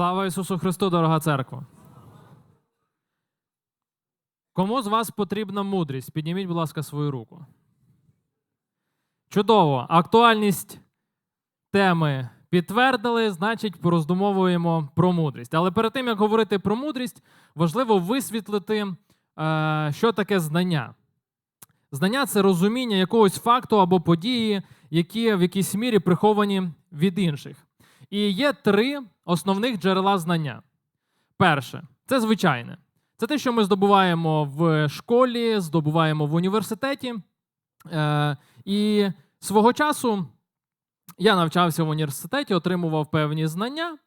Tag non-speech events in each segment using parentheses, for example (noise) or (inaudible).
Слава Ісусу Христу, дорога церква. Кому з вас потрібна мудрість? Підніміть, будь ласка, свою руку. Чудово. Актуальність теми підтвердили, значить, пороздумовуємо про мудрість. Але перед тим, як говорити про мудрість, важливо висвітлити, е, що таке знання. Знання це розуміння якогось факту або події, які в якійсь мірі приховані від інших. І є три основних джерела знання. Перше це звичайне. Це те, що ми здобуваємо в школі, здобуваємо в університеті. Е, і свого часу я навчався в університеті, отримував певні знання,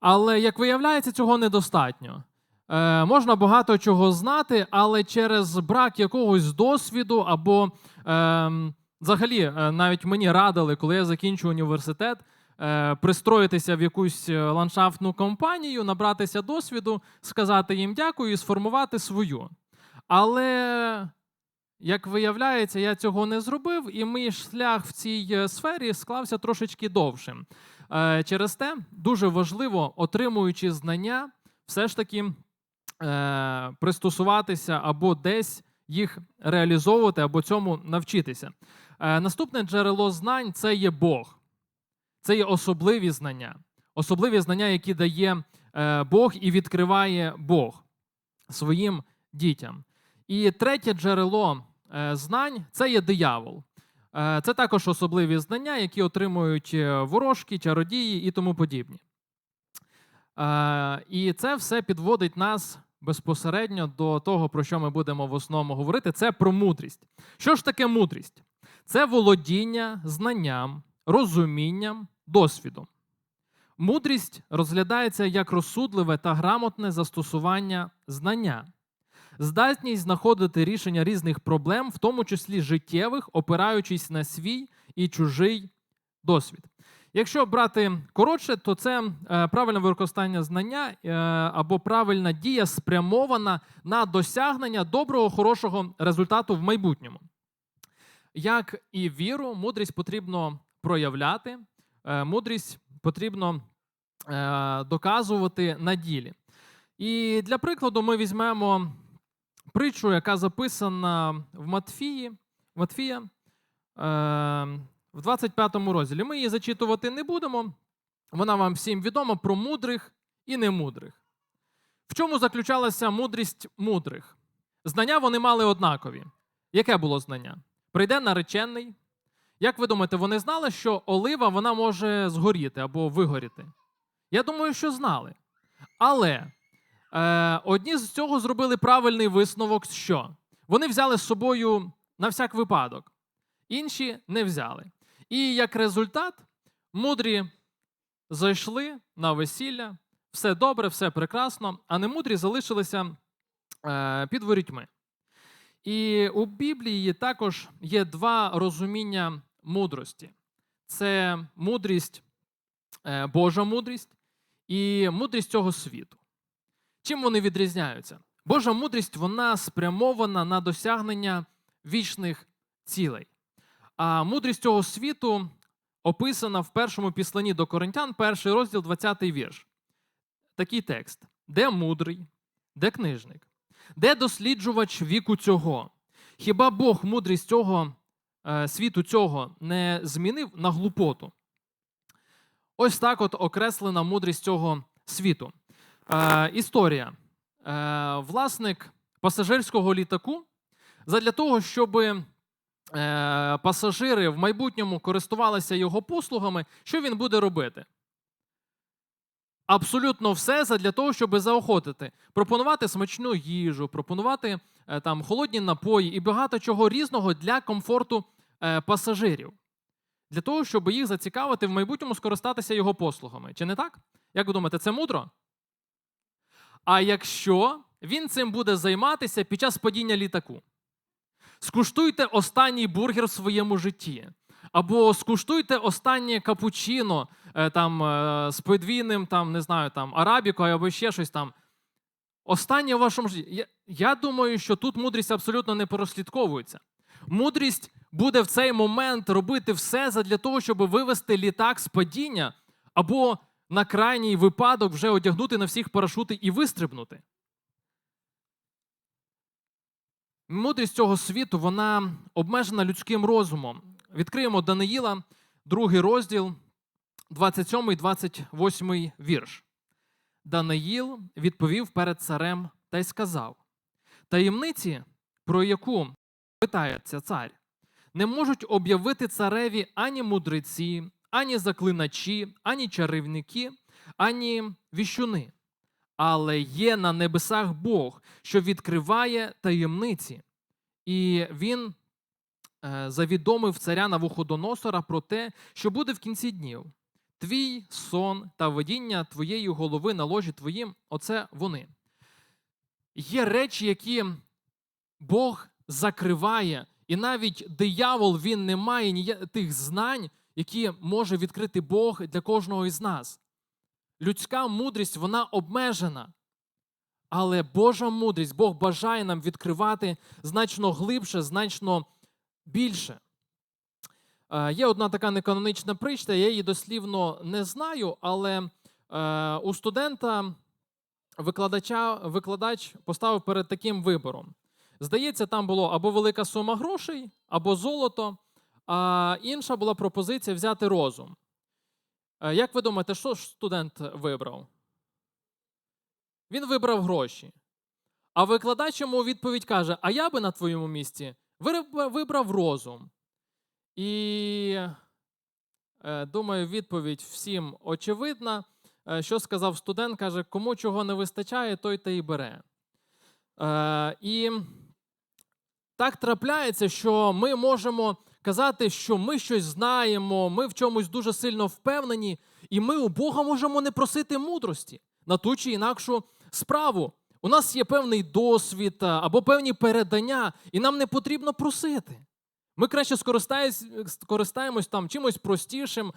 але, як виявляється, цього недостатньо. Е, можна багато чого знати, але через брак якогось досвіду або е, взагалі навіть мені радили, коли я закінчу університет, пристроїтися в якусь е, ландшафтну компанію, набратися досвіду, сказати їм дякую і сформувати свою. Але, як виявляється, я цього не зробив, і мій шлях в цій е, сфері склався трошечки довшим. Е, Через те дуже важливо, отримуючи знання, все ж таки е, пристосуватися або десь їх реалізовувати, або цьому навчитися. Е, Наступне джерело знань це є Бог. Це є особливі знання. Особливі знання, які дає е, Бог і відкриває Бог своїм дітям. І третє джерело е, знань це є диявол. Е, Це також особливі знання, які отримують ворожки, чародії і тому подібні. І це все підводить нас безпосередньо до того, про що ми будемо в основному говорити. Це про мудрість. Що ж таке мудрість? Це володіння знанням, розумінням, досвідом. Мудрість розглядається як розсудливе та грамотне застосування знання, здатність знаходити рішення різних проблем, в тому числі життєвих, опираючись на свій і чужий досвід. Якщо брати коротше, то це е, правильне використання знання е, або правильна дія спрямована на досягнення доброго, хорошого результату в майбутньому. Як і віру, мудрість потрібно проявляти, е, мудрість потрібно е, доказувати на ділі. І для прикладу, ми візьмемо притчу, яка записана в Матфії, Матфія е, в 25 розділі. Ми її зачитувати не будемо. Вона вам всім відома про мудрих і немудрих. В чому заключалася мудрість мудрих? Знання вони мали однакові. Яке було знання? Прийде наречений. Як ви думаєте, вони знали, що олива вона може згоріти або вигоріти? Я думаю, що знали. Але е, одні з цього зробили правильний висновок, що вони взяли з собою на всяк випадок, інші не взяли. І як результат, мудрі зайшли на весілля, все добре, все прекрасно, а немудрі залишилися е, під ворітьми. І у Біблії також є два розуміння мудрості: це мудрість, е, Божа мудрість і мудрість цього світу. Чим вони відрізняються? Божа мудрість вона спрямована на досягнення вічних цілей. А мудрість цього світу описана в першому післанні до Коринтян, перший розділ, 20 вірш. Такий текст: де мудрий, де книжник, де досліджувач віку цього? Хіба Бог мудрість цього світу цього не змінив на глупоту? Ось так от окреслена мудрість цього світу. Е, історія. Е, власник пасажирського літаку задля того, щоб е, пасажири в майбутньому користувалися його послугами, що він буде робити? Абсолютно все задля того, щоб заохотити, пропонувати смачну їжу, пропонувати е, там холодні напої і багато чого різного для комфорту е, пасажирів, для того, щоб їх зацікавити в майбутньому скористатися його послугами. Чи не так? Як ви думаєте, це мудро? А якщо він цим буде займатися під час падіння літаку, скуштуйте останній бургер в своєму житті. Або скуштуйте останнє капучино е, там, е, з подвійним, там, не знаю, там, арабікою або ще щось там. Останнє в вашому житті. Я, я думаю, що тут мудрість абсолютно не прослідковується. Мудрість буде в цей момент робити все для того, щоб вивести літак з падіння, або на крайній випадок вже одягнути на всіх парашути і вистрибнути. Мудрість цього світу вона обмежена людським розумом. Відкриємо Даниїла, другий розділ, 27 28 вірш. Даниїл відповів перед царем та й сказав: Таємниці, про яку питається цар, не можуть об'явити цареві ані мудреці, ані заклиначі, ані чарівники, ані віщуни. Але є на небесах Бог, що відкриває таємниці. І він е, завідомив царя Навуходоносора про те, що буде в кінці днів. Твій сон та видіння твоєї голови на ложі твоїм оце вони. Є речі, які Бог закриває, і навіть диявол він не має тих знань, які може відкрити Бог для кожного із нас. Людська мудрість вона обмежена. Але Божа мудрість, Бог бажає нам відкривати значно глибше, значно більше. Е, Є одна така неканонічна притча, я її дослівно не знаю, але е, у студента викладача, викладач поставив перед таким вибором. Здається, там було або велика сума грошей, або золото, а інша була пропозиція взяти розум. Е, Як ви думаєте, що ж студент вибрав? Він вибрав гроші. А викладач йому відповідь каже: А я би на твоєму місці вибрав розум. І е, думаю, відповідь всім очевидна. Е, Що сказав студент, каже, кому чого не вистачає, той те і бере. І так трапляється, що ми можемо казати, що ми щось знаємо, ми в чомусь дуже сильно впевнені, і ми у Бога можемо не просити мудрості на ту чи інакшу справу. У нас є певний досвід або певні передання, і нам не потрібно просити. Ми краще скористаємось, там чимось простішим.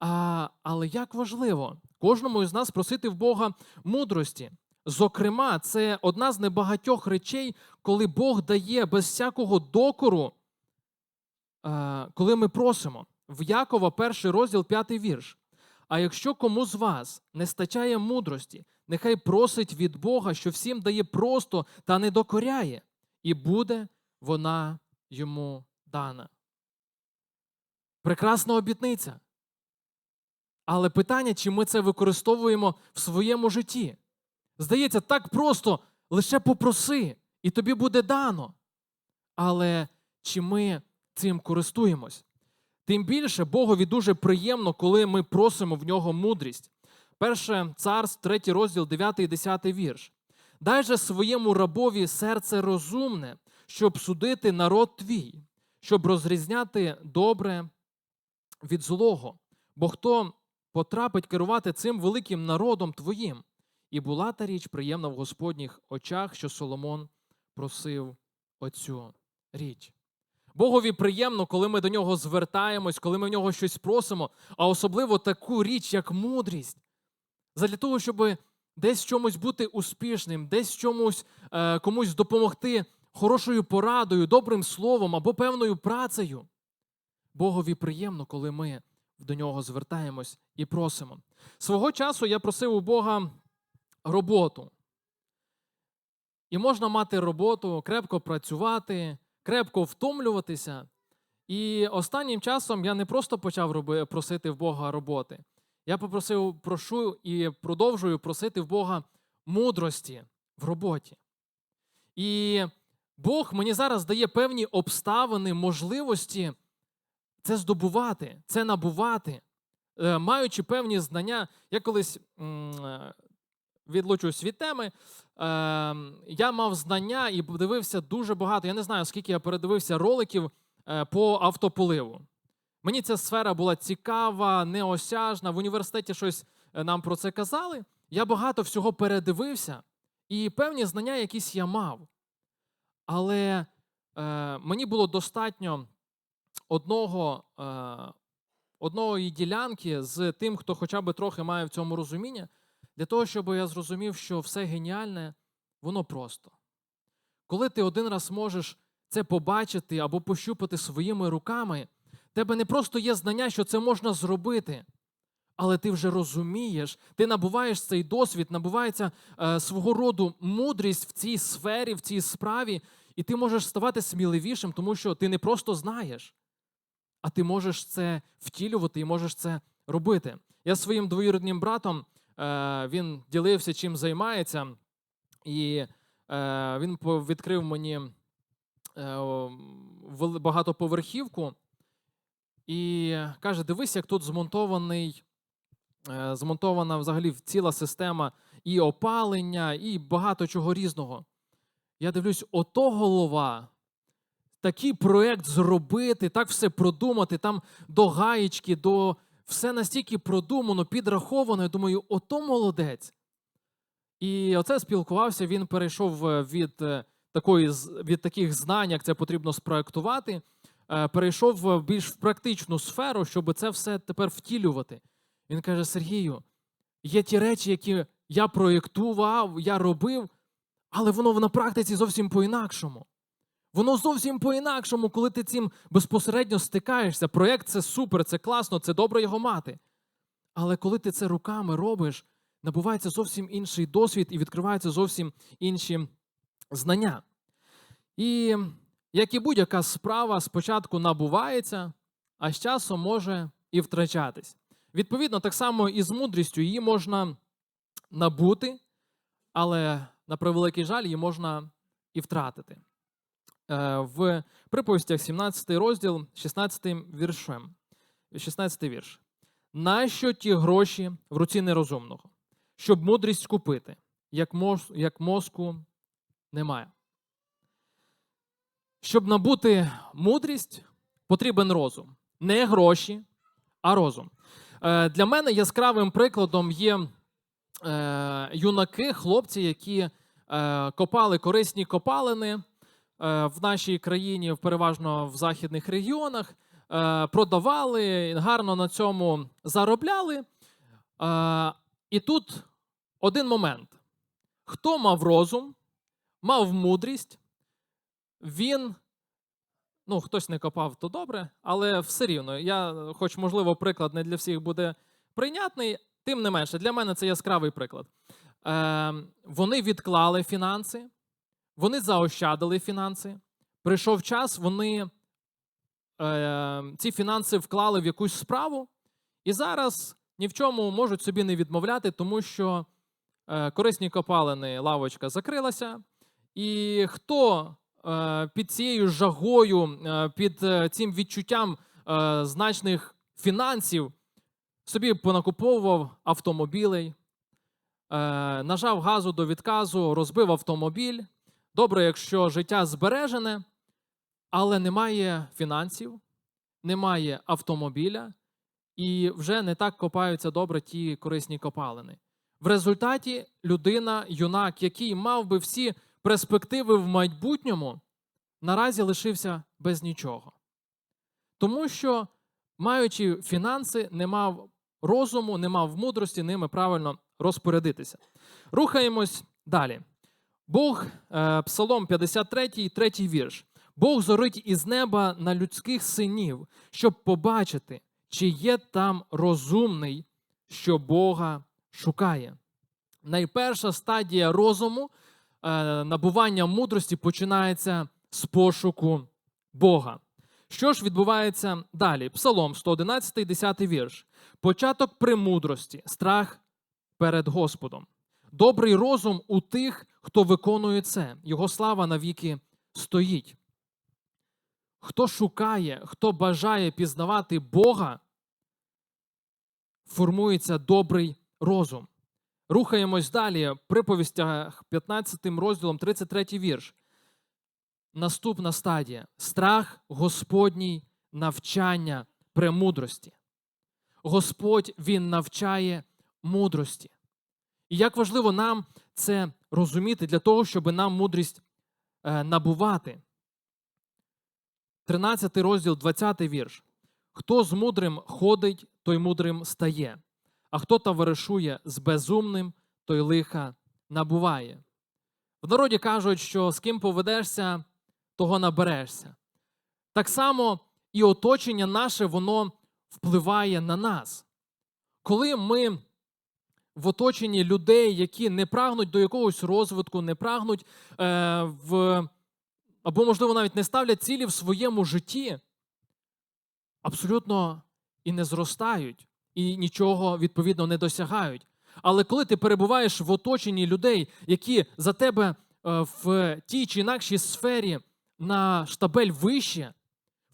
А, але як важливо кожному із нас просити в Бога мудрості. Зокрема, це одна з небагатьох речей, коли Бог дає без всякого докору, е, коли ми просимо. В Якова, перший розділ, п'ятий вірш. А якщо кому з вас не стачає мудрості, нехай просить від Бога, що всім дає просто та не докоряє, і буде вона йому дана. Прекрасна обітниця. Але питання, чи ми це використовуємо в своєму житті? Здається, так просто лише попроси, і тобі буде дано. Але чи ми цим користуємось? Тим більше Богові дуже приємно, коли ми просимо в нього мудрість. Перше царств, 3 розділ, 9 і 10 вірш. Дай же своєму рабові серце розумне, щоб судити народ твій, щоб розрізняти добре від злого. Бо хто потрапить керувати цим великим народом твоїм? І була та річ приємна в Господніх очах, що Соломон просив оцю річ. Богові приємно, коли ми до нього звертаємось, коли ми в нього щось просимо, а особливо таку річ, як мудрість. Задля того, щоб десь чомусь бути успішним, десь чомусь е, комусь допомогти хорошою порадою, добрим словом або певною працею. Богові приємно, коли ми до нього звертаємось і просимо. Свого часу я просив у Бога роботу. І можна мати роботу, крепко працювати, крепко втомлюватися. І останнім часом я не просто почав просити в Бога роботи. Я попросив, прошу і продовжую просити в Бога мудрості в роботі. І Бог мені зараз дає певні обставини, можливості це здобувати, це набувати, Е, маючи певні знання. Я колись е, відлучусь від теми. Е, я мав знання і подивився дуже багато. Я не знаю, скільки я передивився роликів е, по автополиву. Мені ця сфера була цікава, неосяжна. В університеті щось е, нам про це казали. Я багато всього передивився, і певні знання якісь я мав. Але е, мені було достатньо одного, е, одної ділянки з тим, хто хоча б трохи має в цьому розуміння, для того, щоб я зрозумів, що все геніальне, воно просто. Коли ти один раз можеш це побачити або пощупати своїми руками, тебе не просто є знання, що це можна зробити, але ти вже розумієш, ти набуваєш цей досвід, набувається е, свого роду мудрість в цій сфері, в цій справі, і ти можеш ставати сміливішим, тому що ти не просто знаєш, а ти можеш це втілювати і можеш це робити. Я своїм двоюрідним братом він ділився, чим займається, і е, він відкрив мені е, багатоповерхівку і каже: дивись, як тут змонтований, е, змонтована взагалі ціла система і опалення, і багато чого різного. Я дивлюсь, ото голова. Такий проєкт зробити, так все продумати, там до гаєчки, до все настільки продумано, підраховано. Я думаю, ото молодець. І оце спілкувався. Він перейшов е, від е, такої від таких знань, як це потрібно спроектувати, е, перейшов в більш в практичну сферу, щоб це все тепер втілювати. Він каже: Сергію, є ті речі, які я проєктував, я робив, але воно на практиці зовсім по-інакшому. Воно зовсім по-інакшому, коли ти цим безпосередньо стикаєшся. Проєкт це супер, це класно, це добре його мати. Але коли ти це руками робиш, набувається зовсім інший досвід і відкриваються зовсім інші знання. І як і будь-яка справа, спочатку набувається, а з часом може і втрачатись. Відповідно, так само і з мудрістю її можна набути, але на превеликий жаль, її можна і втратити. Е, В приповістях 17 розділ, 16 віршем. 16 вірш. Нащо ті гроші в руці нерозумного, щоб мудрість купити, як, моз, як мозку немає. Щоб набути мудрість, потрібен розум. Не гроші, а розум. Е, Для мене яскравим прикладом є е, юнаки, хлопці, які е, копали корисні копалини в нашій країні, переважно в західних регіонах, е, продавали, гарно на цьому заробляли. Е, І тут один момент: хто мав розум, мав мудрість, він. Ну, хтось не копав, то добре, але все рівно. Я, хоч, можливо, приклад не для всіх буде прийнятний, тим не менше, для мене це яскравий приклад. Е, вони відклали фінанси, вони заощадили фінанси. Прийшов час, вони е, ці фінанси вклали в якусь справу, і зараз ні в чому можуть собі не відмовляти, тому що е, корисні копалини лавочка закрилася. І хто е, під цією жагою, е, під е, цим відчуттям е, значних фінансів собі понакуповував автомобілей, е, нажав газу до відказу, розбив автомобіль. Добре, якщо життя збережене, але немає фінансів, немає автомобіля, і вже не так копаються добре ті корисні копалини. В результаті людина, юнак, який мав би всі перспективи в майбутньому, наразі лишився без нічого. Тому що, маючи фінанси, не мав розуму, не мав мудрості ними правильно розпорядитися. Рухаємось далі. Бог, е, Псалом 53, третій вірш. Бог зорить із неба на людських синів, щоб побачити, чи є там розумний, що Бога шукає. Найперша стадія розуму, е, набування мудрості починається з пошуку Бога. Що ж відбувається далі? Псалом 111, 10 вірш. Початок премудрості, страх перед Господом. Добрий розум у тих, хто виконує це. Його слава навіки стоїть. Хто шукає, хто бажає пізнавати Бога, формується добрий розум. Рухаємось далі. Приповістях 15 розділом 33 вірш. Наступна стадія страх Господній навчання премудрості. Господь Він навчає мудрості. І як важливо нам це розуміти для того, щоб нам мудрість е, набувати. 13 розділ, 20 вірш. Хто з мудрим ходить, той мудрим стає, а хто товаришує з безумним, той лиха набуває. В народі кажуть, що з ким поведешся, того наберешся. Так само і оточення наше, воно впливає на нас. коли ми в оточенні людей, які не прагнуть до якогось розвитку, не прагнуть е, в або, можливо, навіть не ставлять цілі в своєму житті, абсолютно і не зростають, і нічого відповідно не досягають. Але коли ти перебуваєш в оточенні людей, які за тебе е, в тій чи інакшій сфері на штабель вище,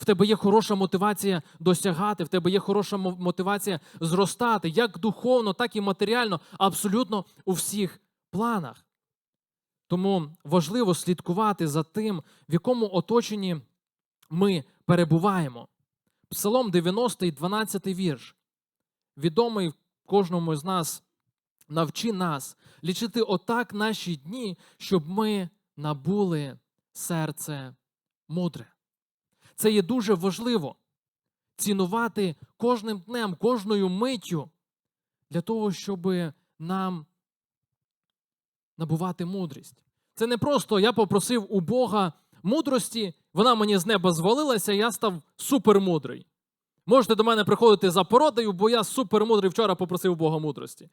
в тебе є хороша мотивація досягати, в тебе є хороша мотивація зростати, як духовно, так і матеріально, абсолютно у всіх планах. Тому важливо слідкувати за тим, в якому оточенні ми перебуваємо. Псалом 90, 12 вірш. Відомий кожному з нас, навчи нас лічити отак наші дні, щоб ми набули серце мудре. Це є дуже важливо цінувати кожним днем, кожною миттю для того, щоб нам набувати мудрість. Це не просто я попросив у Бога мудрості, вона мені з неба звалилася, я став супермудрий. Можете до мене приходити за породою, бо я супермудрий вчора попросив Бога мудрості.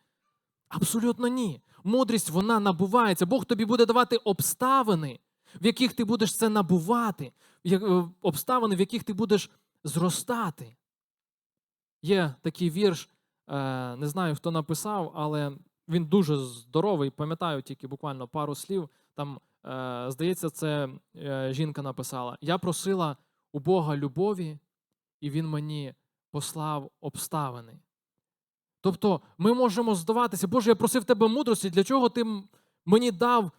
Абсолютно ні. Мудрість вона набувається. Бог тобі буде давати обставини, в яких ти будеш це набувати, е, обставини, в яких ти будеш зростати. Є такий вірш, е, не знаю, хто написав, але він дуже здоровий. Пам'ятаю тільки буквально пару слів. Там, е, здається, це жінка написала: Я просила у Бога любові, і Він мені послав обставини. Тобто ми можемо здаватися, Боже, я просив тебе мудрості, для чого ти мені дав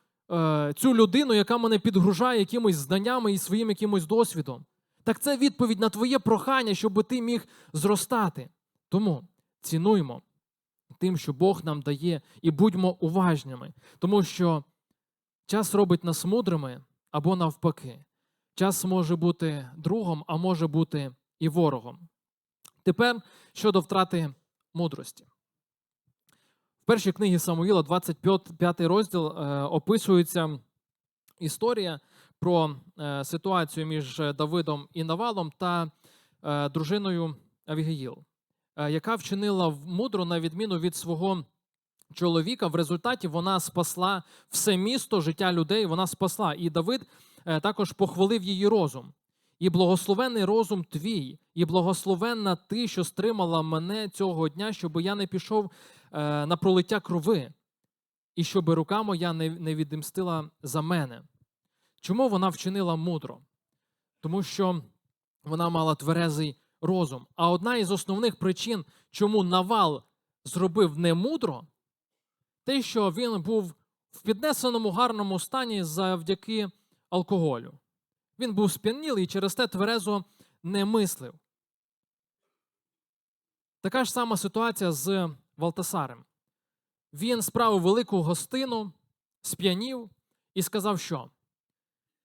цю людину, яка мене підгружає якимись знаннями і своїм якимось досвідом. Так це відповідь на твоє прохання, щоб ти міг зростати. Тому цінуймо тим, що Бог нам дає, і будьмо уважними, тому що час робить нас мудрими або навпаки. Час може бути другом, а може бути і ворогом. Тепер щодо втрати мудрості. Першій книгі Самуїла, 25 розділ, е, описується історія про е, ситуацію між Давидом і Навалом та е, дружиною Авігеїл, е, яка вчинила мудро на відміну від свого чоловіка. В результаті вона спасла все місто, життя людей. Вона спасла. І Давид е, також похвалив її розум. І благословенний розум твій, і благословенна ти, що стримала мене цього дня, щоб я не пішов е, на пролиття крови, і щоб рука моя не, не відімстила за мене. Чому вона вчинила мудро? Тому що вона мала тверезий розум. А одна із основних причин, чому Навал зробив немудро, те, що він був в піднесеному гарному стані завдяки алкоголю. Він був сп'янілий і через те тверезо не мислив. Така ж сама ситуація з Валтасарем. Він справив велику гостину, сп'янів і сказав, що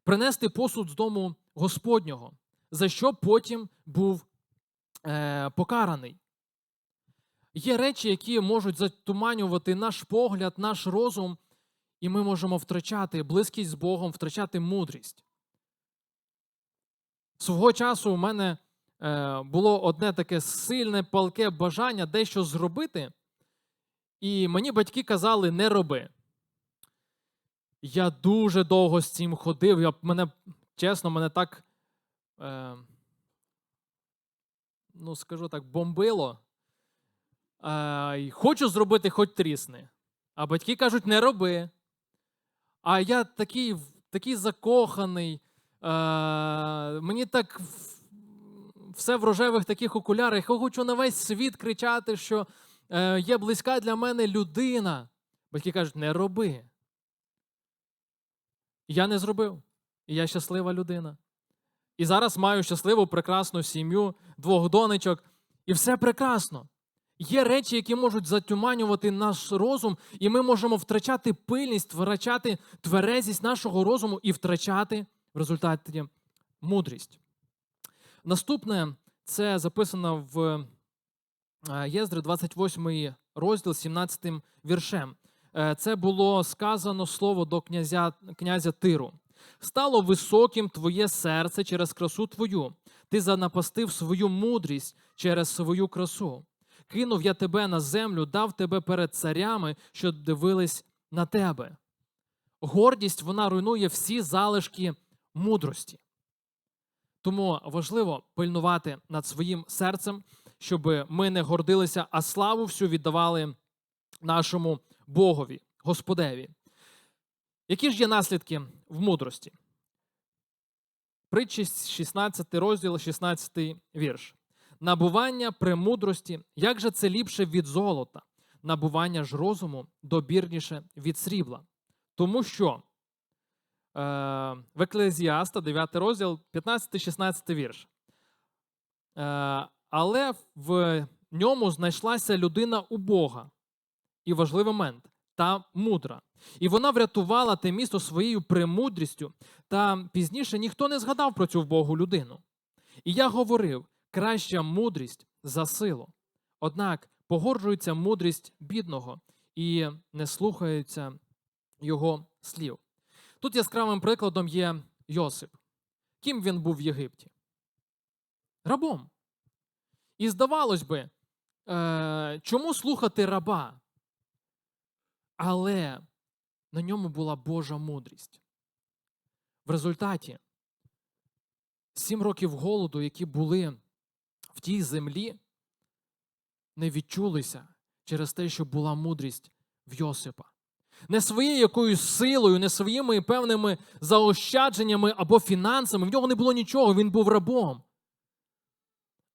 принести посуд з дому Господнього, за що потім був е, покараний. Є речі, які можуть затуманювати наш погляд, наш розум, і ми можемо втрачати близькість з Богом, втрачати мудрість. Свого часу у мене е, було одне таке сильне палке бажання дещо зробити, і мені батьки казали не роби. Я дуже довго з цим ходив. Я, мене, чесно, мене так, е, ну скажу так, бомбило. Е, хочу зробити хоч трісни. А батьки кажуть, не роби. А я такий, такий закоханий. Е, мені так все в рожевих таких окулярах. Я хочу на весь світ кричати, що е, є близька для мене людина. Батьки кажуть, не роби. Я не зробив. І я щаслива людина. І зараз маю щасливу, прекрасну сім'ю, двох донечок, і все прекрасно. Є речі, які можуть затуманювати наш розум, і ми можемо втрачати пильність, втрачати тверезість нашого розуму і втрачати в результаті мудрість. Наступне це записано в е, Єздри 28 розділ, 17 віршем. Е, Це було сказано слово до князя, князя Тиру. Стало високим твоє серце через красу твою. Ти занапастив свою мудрість через свою красу. кинув я тебе на землю, дав тебе перед царями, що дивились на тебе. Гордість вона руйнує всі залишки мудрості. Тому важливо пильнувати над своїм серцем, щоб ми не гордилися, а славу всю віддавали нашому Богові, Господеві. Які ж є наслідки в мудрості? Притчі 16 розділ, 16 вірш. Набування премудрості, як же це ліпше від золота, набування ж розуму добірніше від срібла. Тому що в Еклезіаста, 9 розділ, 15-16 вірш. Е, але в ньому знайшлася людина у Бога. І важливий момент та мудра. І вона врятувала те місто своєю премудрістю, та пізніше ніхто не згадав про цю вбогу людину. І я говорив: краща мудрість за силу. Однак погорджується мудрість бідного і не слухаються його слів. Тут яскравим прикладом є Йосип. Ким він був в Єгипті? Рабом. І здавалось би, е, чому слухати раба? Але на ньому була Божа мудрість. В результаті сім років голоду, які були в тій землі, не відчулися через те, що була мудрість в Йосипа. Не своєю якоюсь силою, не своїми певними заощадженнями або фінансами. В нього не було нічого, він був рабом.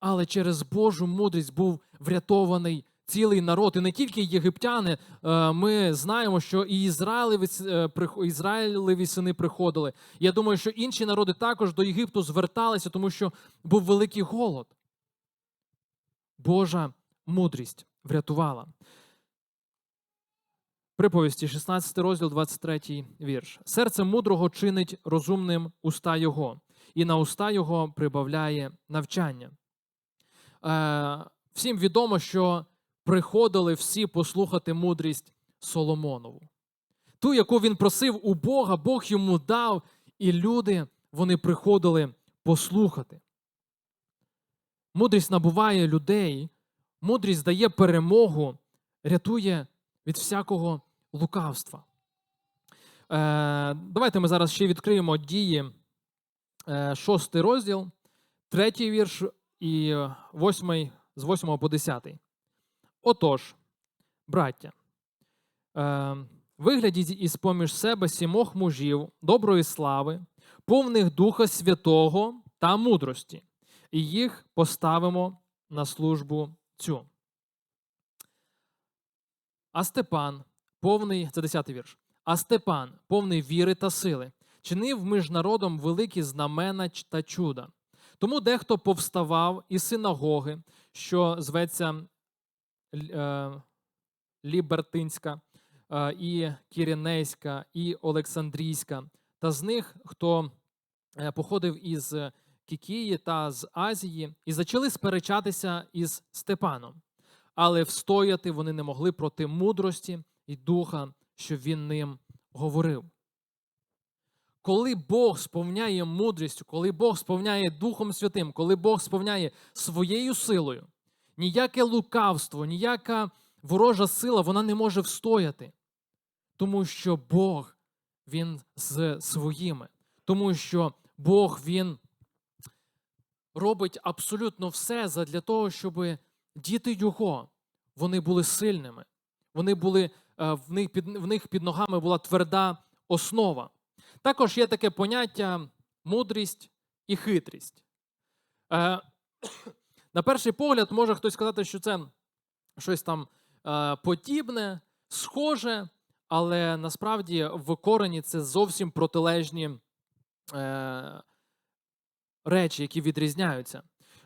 Але через Божу мудрість був врятований цілий народ. І не тільки єгиптяни. Е, Ми знаємо, що і е, Ізраїлеві сини приходили. Я думаю, що інші народи також до Єгипту зверталися, тому що був великий голод. Божа мудрість врятувала. Приповісті, 16 розділ, 23 вірш. Серце мудрого чинить розумним уста його, і на уста його прибавляє навчання. Е, всім відомо, що приходили всі послухати мудрість Соломонову. Ту, яку він просив у Бога, Бог йому дав, і люди вони приходили послухати. Мудрість набуває людей, мудрість дає перемогу, рятує від всякого лукавства. Е, давайте ми зараз ще відкриємо дії, е, шостий розділ, третій вірш і е, восьмий, з 8 по 10. Отож, браття, е, виглядіть із поміж себе сімох мужів доброї слави, повних Духа Святого та мудрості, і їх поставимо на службу цю. А Степан, повний, це 10 вірш. А Степан, повний віри та сили, чинив між народом великі знамена та чуда. Тому дехто повставав із синагоги, що зветься е, Лібертинська, е, і Кірінейська, і Олександрійська, та з них, хто е, походив із Кікії та з Азії, і почали сперечатися із Степаном. Але встояти вони не могли проти мудрості і духа, що він ним говорив. Коли Бог сповняє мудрістю, коли Бог сповняє Духом Святим, коли Бог сповняє своєю силою, ніяке лукавство, ніяка ворожа сила вона не може встояти. Тому що Бог Він з своїми. Тому що Бог Він робить абсолютно все для того, щоб діти Його вони були сильними. Вони були, в, них під, в них під ногами була тверда основа. Також є таке поняття мудрість і хитрість. Е, (coughs) на перший погляд, може хтось сказати, що це щось там е, подібне, схоже, але насправді в корені це зовсім протилежні е, речі, які відрізняються.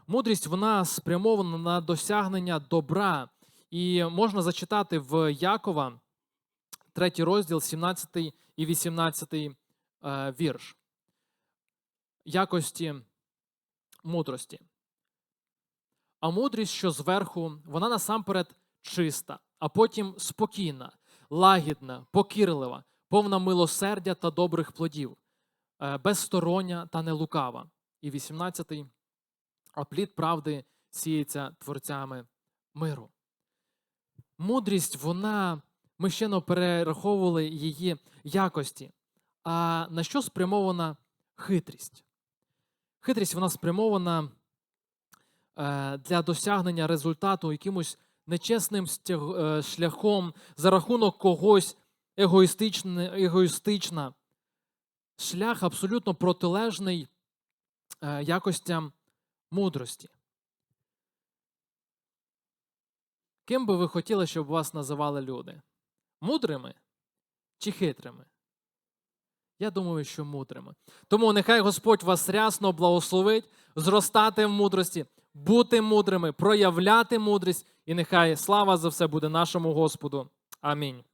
Мудрість вона спрямована на досягнення добра. І можна зачитати в Якова, 3 розділ, 17 і 18 е, вірш. Якості мудрості. А мудрість, що зверху, вона насамперед чиста, а потім спокійна, лагідна, покірлива, повна милосердя та добрих плодів, е, безстороння та нелукава. І 18-й, а плід правди сіється творцями миру. Мудрість, вона, ми ще не перераховували її якості. А на що спрямована хитрість? Хитрість вона спрямована е, для досягнення результату якимось нечесним е, шляхом за рахунок когось егоїстична. Шлях абсолютно протилежний е, якостям мудрості. Ким би ви хотіли, щоб вас називали люди? Мудрими чи хитрими? Я думаю, що мудрими. Тому нехай Господь вас рясно благословить, зростати в мудрості, бути мудрими, проявляти мудрість, і нехай слава за все буде нашому Господу. Амінь.